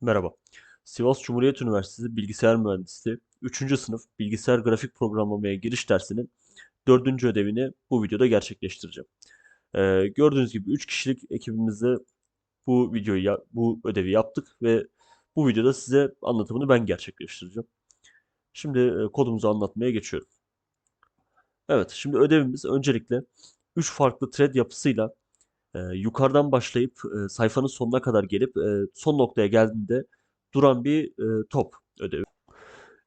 Merhaba. Sivas Cumhuriyet Üniversitesi Bilgisayar Mühendisliği 3. sınıf Bilgisayar Grafik Programlamaya giriş dersinin 4. ödevini bu videoda gerçekleştireceğim. Ee, gördüğünüz gibi 3 kişilik ekibimizle bu videoyu bu ödevi yaptık ve bu videoda size anlatımını ben gerçekleştireceğim. Şimdi e, kodumuzu anlatmaya geçiyorum. Evet, şimdi ödevimiz öncelikle 3 farklı thread yapısıyla e, yukarıdan başlayıp e, sayfanın sonuna kadar gelip e, son noktaya geldiğinde duran bir e, top ödevi.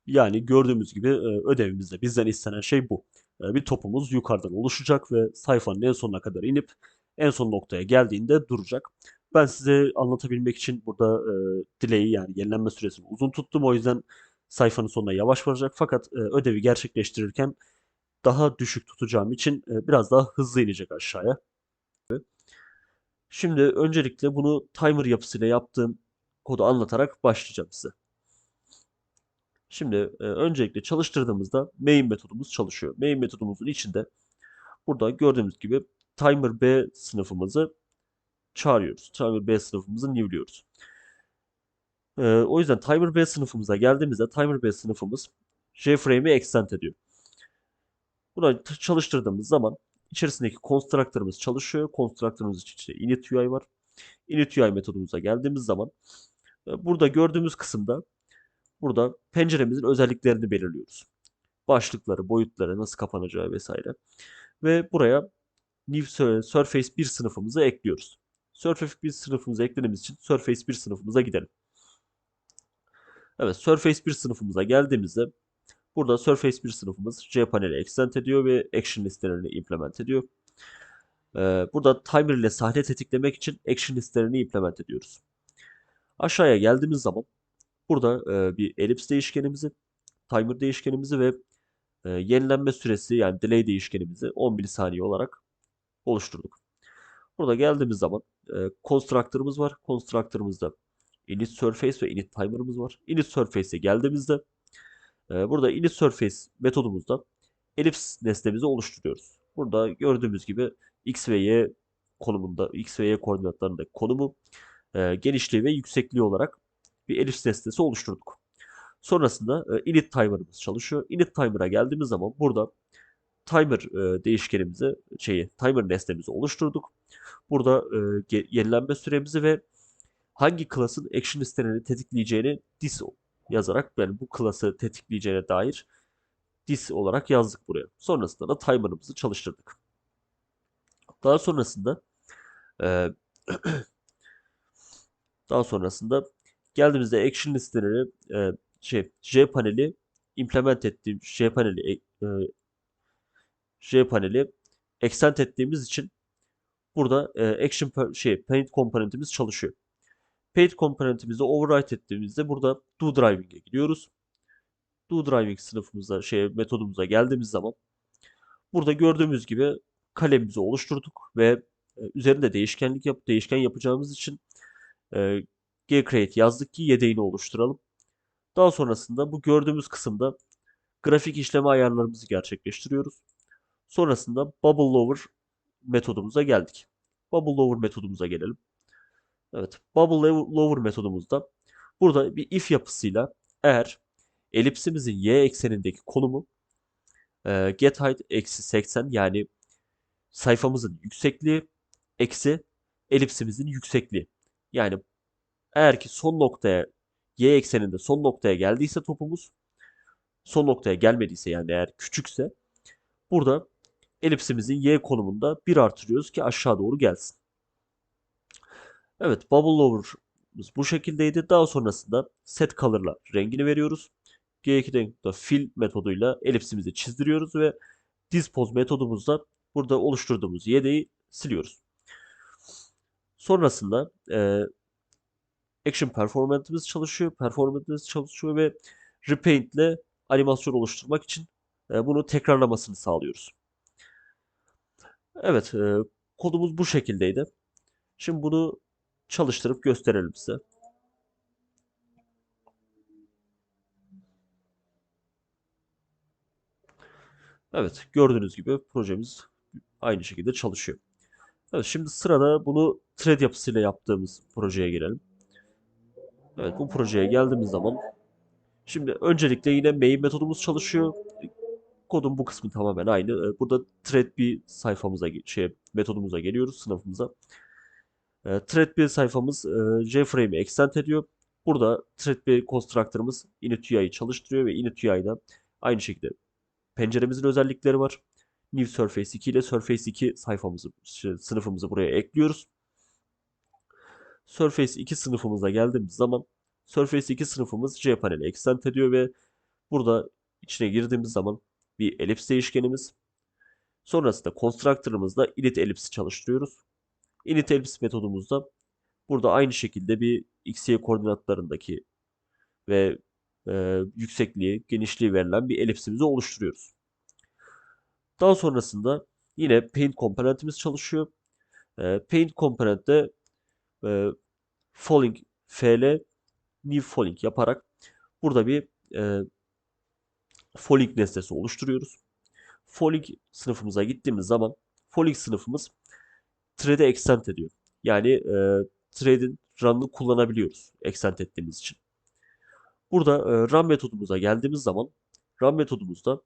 Yani gördüğümüz gibi e, ödevimizde bizden istenen şey bu. E, bir topumuz yukarıdan oluşacak ve sayfanın en sonuna kadar inip en son noktaya geldiğinde duracak. Ben size anlatabilmek için burada e, delay'i yani yenilenme süresini uzun tuttum. O yüzden sayfanın sonuna yavaş varacak. Fakat e, ödevi gerçekleştirirken daha düşük tutacağım için e, biraz daha hızlı inecek aşağıya. Şimdi öncelikle bunu timer yapısıyla yaptığım kodu anlatarak başlayacağım size. Şimdi e, öncelikle çalıştırdığımızda main metodumuz çalışıyor. Main metodumuzun içinde burada gördüğümüz gibi timer B sınıfımızı çağırıyoruz. Timer B sınıfımızı new'liyoruz. E, o yüzden timer B sınıfımıza geldiğimizde timer B sınıfımız JFrame'i extend ediyor. Buna çalıştırdığımız zaman içerisindeki constructor'ımız çalışıyor. Constructor'ımız içinde init UI var. Init UI metodumuza geldiğimiz zaman e, burada gördüğümüz kısımda burada penceremizin özelliklerini belirliyoruz. Başlıkları, boyutları, nasıl kapanacağı vesaire. Ve buraya new Sur- Surface 1 sınıfımızı ekliyoruz. Surface 1 sınıfımıza eklediğimiz için Surface 1 sınıfımıza gidelim. Evet, Surface 1 sınıfımıza geldiğimizde burada Surface 1 sınıfımız cPanel'i extend ediyor ve action listelerini implement ediyor. Ee, burada timer ile sahne tetiklemek için action listelerini implement ediyoruz. Aşağıya geldiğimiz zaman burada e, bir elips değişkenimizi, timer değişkenimizi ve e, yenilenme süresi yani delay değişkenimizi 10 milisaniye olarak oluşturduk. Burada geldiğimiz zaman e, constructor'ımız var. Constructor'ımızda init surface ve init timer'ımız var. Init surface'e geldiğimizde burada init surface metodumuzda elips nesnemizi oluşturuyoruz. Burada gördüğümüz gibi x ve y konumunda x ve y koordinatlarında konumu, e, genişliği ve yüksekliği olarak bir elips nesnesi oluşturduk. Sonrasında e, init timer'ımız çalışıyor. Init timer'a geldiğimiz zaman burada timer e, değişkenimizi şeyi timer nesnemizi oluşturduk. Burada yenilenme süremizi ve hangi class'ın action listelerini tetikleyeceğini dis yazarak yani bu class'ı tetikleyeceğine dair dis olarak yazdık buraya. Sonrasında da timer'ımızı çalıştırdık. Daha sonrasında e, daha sonrasında geldiğimizde action listeleri e, şey JPanel'i implement ettiğim JPanel'i e, JPanel'i extend ettiğimiz için burada e, action per- şey paint komponentimiz çalışıyor. Paint komponentimizi override ettiğimizde burada do driving'e gidiyoruz. Do driving sınıfımıza şey metodumuza geldiğimiz zaman burada gördüğümüz gibi kalemimizi oluşturduk ve e, üzerinde değişkenlik yap değişken yapacağımız için e, gcreate yazdık ki yedeğini oluşturalım. Daha sonrasında bu gördüğümüz kısımda grafik işleme ayarlarımızı gerçekleştiriyoruz. Sonrasında bubble lower metodumuza geldik. Bubble lower metodumuza gelelim. Evet, bubble lower metodumuzda burada bir if yapısıyla eğer elipsimizin y eksenindeki konumu e, get height eksi 80 yani sayfamızın yüksekliği eksi elipsimizin yüksekliği. Yani eğer ki son noktaya y ekseninde son noktaya geldiyse topumuz son noktaya gelmediyse yani eğer küçükse burada elipsimizin y konumunda 1 artırıyoruz ki aşağı doğru gelsin. Evet, bubble lower'ımız bu şekildeydi. Daha sonrasında set color'la rengini veriyoruz. G2'den de fill metoduyla elipsimizi çizdiriyoruz ve dispose metodumuzda burada oluşturduğumuz yedeği siliyoruz. Sonrasında e, action performance'ımız çalışıyor. Performance'ımız çalışıyor ve repaint ile animasyon oluşturmak için e, bunu tekrarlamasını sağlıyoruz. Evet, e, kodumuz bu şekildeydi. Şimdi bunu çalıştırıp gösterelim size. Evet, gördüğünüz gibi projemiz aynı şekilde çalışıyor. Evet, şimdi sırada bunu thread yapısıyla yaptığımız projeye girelim. Evet bu projeye geldiğimiz zaman şimdi öncelikle yine main metodumuz çalışıyor. Kodun bu kısmı tamamen aynı. Ee, Burada thread bir sayfamıza şey metodumuza geliyoruz sınıfımıza. Ee, thread bir sayfamız e, JFrame'i extend ediyor. Burada thread bir constructor'ımız init.UI'yi çalıştırıyor ve init.UI'da aynı şekilde penceremizin özellikleri var. New Surface 2 ile Surface 2 sayfamızı, sınıfımızı buraya ekliyoruz. Surface 2 sınıfımıza geldiğimiz zaman Surface 2 sınıfımız cPanel'e extend ediyor ve burada içine girdiğimiz zaman bir elips değişkenimiz. Sonrasında constructor'ımızda init ellipsi çalıştırıyoruz. Init ellipse metodumuzda burada aynı şekilde bir x, y koordinatlarındaki ve e, yüksekliği, genişliği verilen bir elipsimizi oluşturuyoruz. Daha sonrasında yine paint komponentimiz çalışıyor. E, paint komponentte e, falling fl new falling yaparak burada bir e, falling nesnesi oluşturuyoruz. Falling sınıfımıza gittiğimiz zaman falling sınıfımız thread'e extend ediyor. Yani e, thread'in run'ını kullanabiliyoruz extend ettiğimiz için. Burada e, run metodumuza geldiğimiz zaman run metodumuzda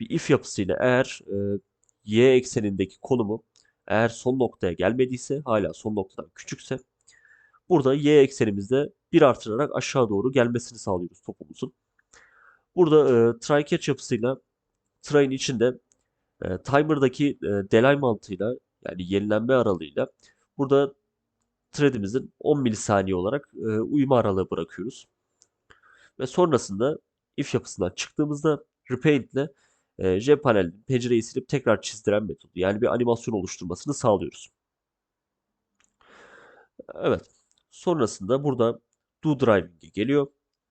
bir if yapısıyla eğer e, y eksenindeki konumu eğer son noktaya gelmediyse hala son noktadan küçükse burada y eksenimizde bir artırarak aşağı doğru gelmesini sağlıyoruz topumuzun. Burada e, try catch yapısıyla try'in içinde e, timer'daki e, delay mantığıyla yani yenilenme aralığıyla burada thread'imizin 10 milisaniye olarak e, uyuma aralığı bırakıyoruz. Ve sonrasında if yapısından çıktığımızda repaint ile e, JPanel'in pencereyi silip tekrar çizdiren metodu yani bir animasyon oluşturmasını sağlıyoruz. Evet. Sonrasında burada do driving'e geliyor.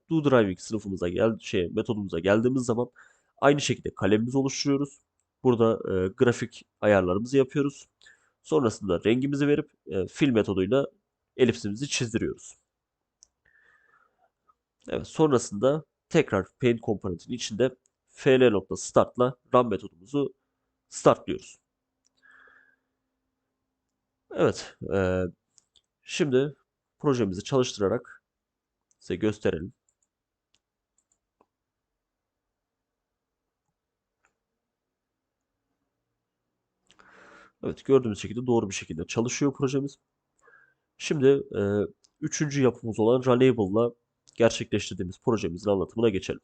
Do driving sınıfımıza gel şey metodumuza geldiğimiz zaman aynı şekilde kalemimizi oluşturuyoruz. Burada e, grafik ayarlarımızı yapıyoruz. Sonrasında rengimizi verip e, fill metoduyla elipsimizi çizdiriyoruz. Evet, sonrasında tekrar paint komponentin içinde fl.start'la run metodumuzu startlıyoruz. Evet, e, şimdi projemizi çalıştırarak size gösterelim. Evet, gördüğümüz şekilde doğru bir şekilde çalışıyor projemiz. Şimdi e, üçüncü yapımız olan Runable'la gerçekleştirdiğimiz projemizin anlatımına geçelim.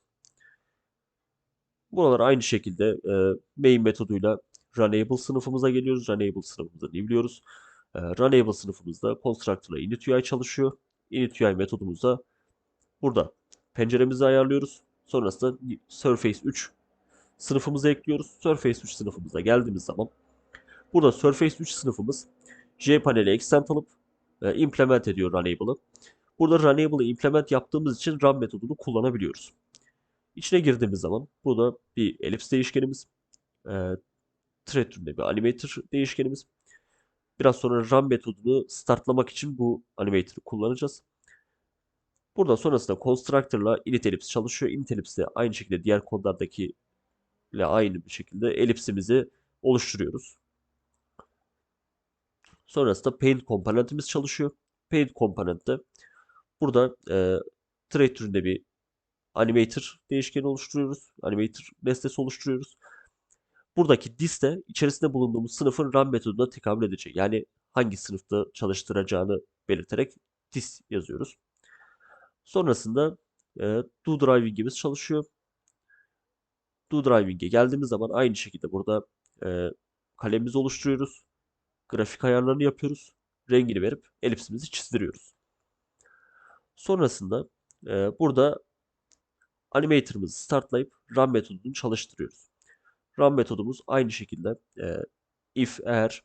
Buralar aynı şekilde e, main metoduyla Runable sınıfımıza geliyoruz. Runable sınıfımızı newliyoruz. E, Runable sınıfımızda constructor ile initUI çalışıyor. initUI metodumuzda burada penceremizi ayarlıyoruz. Sonrasında Surface 3 sınıfımızı ekliyoruz. Surface 3 sınıfımıza geldiğimiz zaman burada Surface 3 sınıfımız JPanel'e extend alıp e, implement ediyor Runable'ı. Burada Runable'ı implement yaptığımız için run metodunu kullanabiliyoruz. İçine girdiğimiz zaman burada bir ellipse değişkenimiz, e, thread türünde bir animator değişkenimiz. Biraz sonra run metodunu startlamak için bu animator'ı kullanacağız. Burada sonrasında constructor'la init ellipse çalışıyor. Init ellipse de aynı şekilde diğer kodlardaki ile aynı bir şekilde ellipsimizi oluşturuyoruz. Sonrasında paint komponentimiz çalışıyor. Paint komponentte burada e, thread türünde bir animator değişkeni oluşturuyoruz. Animator nesnesi oluşturuyoruz. Buradaki dis de içerisinde bulunduğumuz sınıfın run metoduna tekabül edecek. Yani hangi sınıfta çalıştıracağını belirterek dis yazıyoruz. Sonrasında e, do driving'imiz çalışıyor. Do driving'e geldiğimiz zaman aynı şekilde burada e, kalemimizi oluşturuyoruz. Grafik ayarlarını yapıyoruz. Rengini verip elipsimizi çizdiriyoruz. Sonrasında e, burada animator'ımızı startlayıp run metodunu çalıştırıyoruz. Run metodumuz aynı şekilde e, if eğer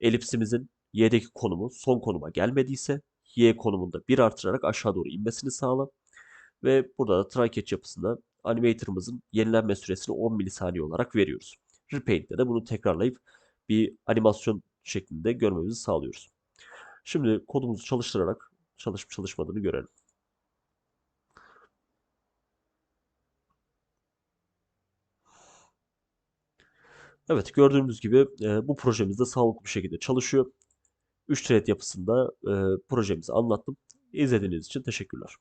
elipsimizin y'deki konumu son konuma gelmediyse y konumunda bir artırarak aşağı doğru inmesini sağlar. Ve burada da try catch yapısında animator'ımızın yenilenme süresini 10 milisaniye olarak veriyoruz. Repaint'te de bunu tekrarlayıp bir animasyon şeklinde görmemizi sağlıyoruz. Şimdi kodumuzu çalıştırarak çalışıp çalışmadığını görelim. Evet gördüğümüz gibi e, bu projemizde sağlıklı bir şekilde çalışıyor. 3 thread yapısında e, projemizi anlattım. İzlediğiniz için teşekkürler.